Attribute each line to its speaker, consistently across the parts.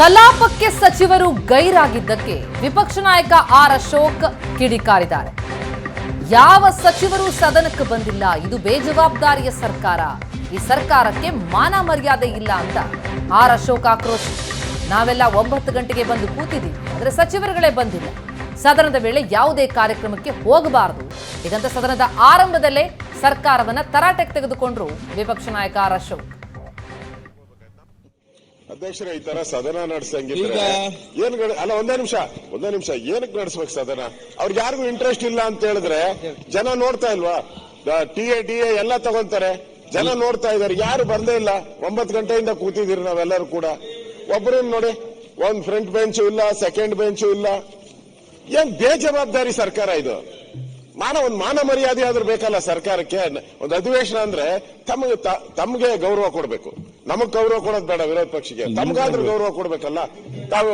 Speaker 1: ಕಲಾಪಕ್ಕೆ ಸಚಿವರು ಗೈರಾಗಿದ್ದಕ್ಕೆ ವಿಪಕ್ಷ ನಾಯಕ ಆರ್ ಅಶೋಕ್ ಕಿಡಿಕಾರಿದ್ದಾರೆ. ಯಾವ ಸಚಿವರು ಸದನಕ್ಕೆ ಬಂದಿಲ್ಲ, ಇದು ಬೇಜವಾಬ್ದಾರಿಯ ಸರ್ಕಾರ. ಈ ಸರ್ಕಾರಕ್ಕೆ ಮಾನ ಮರ್ಯಾದೆ ಇಲ್ಲ ಅಂತ ಆರ್ ಅಶೋಕ್ ಆಕ್ರೋಶ. ನಾವೆಲ್ಲ ಒಂಬತ್ತು ಗಂಟೆಗೆ ಬಂದು ಕೂತಿದ್ದೀವಿ, ಆದರೆ ಸಚಿವರುಗಳೇ ಬಂದಿಲ್ಲ. ಸದನದ ವೇಳೆ ಯಾವುದೇ ಕಾರ್ಯಕ್ರಮಕ್ಕೆ ಹೋಗಬಾರದು. ಇದಂತ ಸದನದ ಆರಂಭದಲ್ಲೇ ಸರ್ಕಾರವನ್ನ ತರಾಟೆಗೆ ತೆಗೆದುಕೊಂಡ್ರು ವಿಪಕ್ಷ ನಾಯಕ ಆರ್ ಅಶೋಕ್.
Speaker 2: ಅಧ್ಯಕ್ಷರ ಈ ತರ ಸದನ ನಡೆಸಂಗಿದ್ರೆ ಏನ್ ಅಲ್ಲ ಒಂದೇ ನಿಮಿಷ ಒಂದೇ ನಿಮಿಷ ಏನಕ್ಕೆ ನಡೆಸ್ಬೇಕು ಸದನ? ಅವ್ರಿಗೆ ಯಾರಿಗೂ ಇಂಟ್ರೆಸ್ಟ್ ಇಲ್ಲ ಅಂತ ಹೇಳಿದ್ರೆ ಜನ ನೋಡ್ತಾ ಇಲ್ವಾ? ಟಿ ಎ ಡಿ ಎ ಎಲ್ಲ ತಗೊಂತಾರೆ ಜನ ನೋಡ್ತಾ ಇದಾರೆ ಯಾರು ಬಂದೇ ಇಲ್ಲ. ಒಂಬತ್ತು ಗಂಟೆಯಿಂದ ಕೂತಿದ್ದೀರಿ ನಾವೆಲ್ಲರೂ ಕೂಡ. ಒಬ್ಬರು ನೋಡಿ ಒಂದ್ ಫ್ರಂಟ್ ಬೆಂಚು ಇಲ್ಲ ಸೆಕೆಂಡ್ ಬೆಂಚು ಇಲ್ಲ. ಏನ್ ಬೇಜವಾಬ್ದಾರಿ ಸರ್ಕಾರ ಇದು? ಮಾನ ಒಂದ್ ಮಾನ ಮರ್ಯಾದೆ ಆದ್ರೂ ಬೇಕಲ್ಲ ಸರ್ಕಾರಕ್ಕೆ? ಒಂದು ಅಧಿವೇಶನ ಅಂದ್ರೆ ತಮಗೆ ತಮಗೆ ಗೌರವ ಕೊಡ್ಬೇಕು. ನಮಗ್ ಗೌರವ ಕೊಡೋದ್ ಬೇಡ ವಿರೋಧ ಪಕ್ಷಕ್ಕೆ ತಮ್ಗಾದ್ರೂ ಗೌರವ ಕೊಡ್ಬೇಕಲ್ಲ? ತಾವು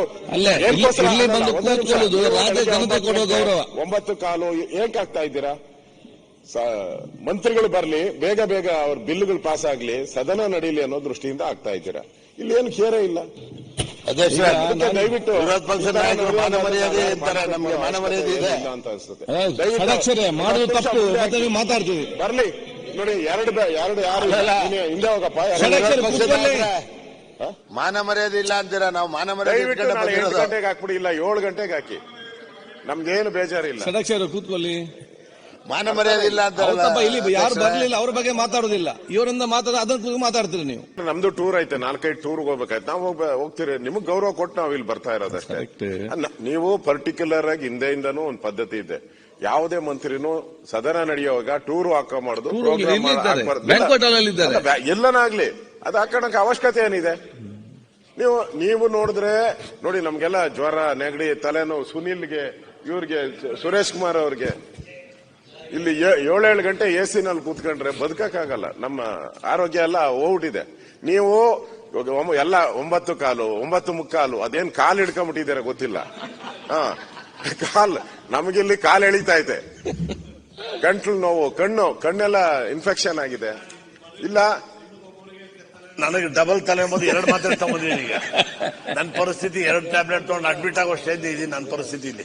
Speaker 2: ಒಂಬತ್ತು
Speaker 3: ಗೌರವ.
Speaker 2: ಒಂಬತ್ತು ಕಾಲು ಏಕ್ ಆಗ್ತಾ ಇದ್ದೀರಾ ಮಂತ್ರಿಗಳು ಬರ್ಲಿ ಬೇಗ ಬೇಗ ಅವ್ರ ಬಿಲ್ಗಳು ಪಾಸ್ ಆಗ್ಲಿ ಸದನ ನಡೀಲಿ ಅನ್ನೋ ದೃಷ್ಟಿಯಿಂದ ಆಗ್ತಾ ಇದ್ದೀರಾ? ಇಲ್ಲಿ ಏನು ಕೇರೇ ಇಲ್ಲ.
Speaker 4: ಅಧ್ಯಕ್ಷ
Speaker 2: ದಯವಿಟ್ಟು
Speaker 4: ವಿರೋಧ ಪಕ್ಷದ ನಾಯಕರು ಮಾನ ಮರ್ಯಾದೆ ಇರ್ತಾರೆ ನಮ್ಗೆ ಮಾನ ಮರ್ಯಾದೆ ಇದೆ.
Speaker 2: ಇಲ್ಲ ಅಂತ ಅನ್ಸುತ್ತೆ. ದಯವಿಟ್ಟು
Speaker 3: ಮಾಡೋದು ತಪ್ಪು ಮತ್ತೆ ನೀವು ಮಾತಾಡ್ತೀವಿ.
Speaker 2: ಬರ್ಲಿ. ನೋಡಿ ಎರಡು ಬೆ- ಎರಡು ಯಾರು ಇಲ್ಲ. ಹಿಂದೆ ಹೋಗಪ್ಪ.
Speaker 4: ಮಾನ ಮರ್ಯಾದೆ ಇಲ್ಲ ಅಂತೀರಾ? ನಾವು ಮಾನ ಮರ್ಯಾದೆ
Speaker 2: ಗಂಟೆಗೆ ಹಾಕ್ಬಿಡಿ. ಇಲ್ಲ ಏಳು ಗಂಟೆಗೆ ಹಾಕಿ. ನಮ್ಗೇನು ಬೇಜಾರಿಲ್ಲ.
Speaker 3: ಷಡಕ್ಷರ ಕೂತ್ಕೊಳ್ಳಿ.
Speaker 4: ಮಾನ ಮರ್ಯಾದೆ ಇಲ್ಲ
Speaker 3: ಅಂತ ಇಲ್ಲಿ ಯಾರು. ಬರ್ಲಿಲ್ಲ ಅವ್ರ ಬಗ್ಗೆ ಮಾತಾಡೋದಿಲ್ಲ. ಇವರಿಂದ ಮಾತಾಡ ಅದನ್ನ ಕುರಿತು ಮಾತಾಡ್ತೀರಿ ನೀವು.
Speaker 2: ನಮ್ದು ಟೂರ್ ಐತೆ ನಾಲ್ಕೈದು ಟೂರ್ ಹೋಗ್ಬೇಕಾಯ್ತು. ನಾವು ಹೋಗ್ತೀರಿ. ನಿಮಗ್ ಗೌರವ ಕೊಟ್ಟು ನಾವು ಇಲ್ಲಿ ಬರ್ತಾ ಇರೋದಷ್ಟೇ. ನೀವು ಪರ್ಟಿಕ್ಯುಲರ್ ಆಗಿ ಹಿಂದೆಯಿಂದನೂ ಒಂದು ಪದ್ಧತಿ ಇದೆ. ಯಾವುದೇ ಮಂತ್ರಿನೂ ಸದನ ನಡೆಯುವಾಗ ಟೂರ್ ಹಾಕೋ ಮಾಡುದು ಎಲ್ಲನಾಗ್ಲಿ. ಅದು ಹಾಕೋಣಕ್ಕೆ ಅವಶ್ಯಕತೆ ಏನಿದೆ? ನೀವು ನೀವು ನೋಡಿದ್ರೆ ನೋಡಿ ನಮ್ಗೆಲ್ಲ ಜ್ವರ ನೆಗಡಿ ತಲೆನೋವು ಸುನಿಲ್ಗೆ ಇವ್ರಿಗೆ ಸುರೇಶ್ ಕುಮಾರ್ ಅವ್ರಿಗೆ ಇಲ್ಲಿ ಏಳೇಳು ಗಂಟೆ ಎ ನಲ್ಲಿ ಕೂತ್ಕೊಂಡ್ರೆ ಬದುಕಕ್ಕಾಗಲ್ಲ. ನಮ್ಮ ಆರೋಗ್ಯ ಎಲ್ಲ ಹೋಗ್ಬಿಟ್ಟಿದೆ ನೀವು ಎಲ್ಲ ಒಂಬತ್ತು ಕಾಲು, ಒಂಬತ್ತು ಮುಕ್ಕಾಲು, ಅದೇನ್ ಕಾಲು ಹಿಡ್ಕೊಂಡ್ಬಿಟ್ಟಿದ್ದೀರ ಗೊತ್ತಿಲ್ಲ. ಹಾ, ಕಾಲ್, ನಮಗಿಲ್ಲಿ ಕಾಲು ಎಳಿತಾ ಇದೆ. ಗಂಟ್ಲು ನೋವು, ಕಣ್ಣು, ಕಣ್ಣೆಲ್ಲ ಇನ್ಫೆಕ್ಷನ್ ಆಗಿದೆ. ಇಲ್ಲ?
Speaker 4: ನನಗೆ ಡಬಲ್ ತಲೆ ಎಂಬುದು ಎರಡು ಮಾತ್ರ ತಗೊಂಡಿದ್ದೀನಿ ಈಗ. ನನ್ನ ಪರಿಸ್ಥಿತಿ ಎರಡು ಟ್ಯಾಬ್ಲೆಟ್ ತಗೊಂಡು ಅಡ್ಮಿಟ್ ಆಗೋ ಸ್ಟೇಜ್ ಇದೀನಿ ನನ್ನ ಪರಿಸ್ಥಿತಿ ಇಲ್ಲಿ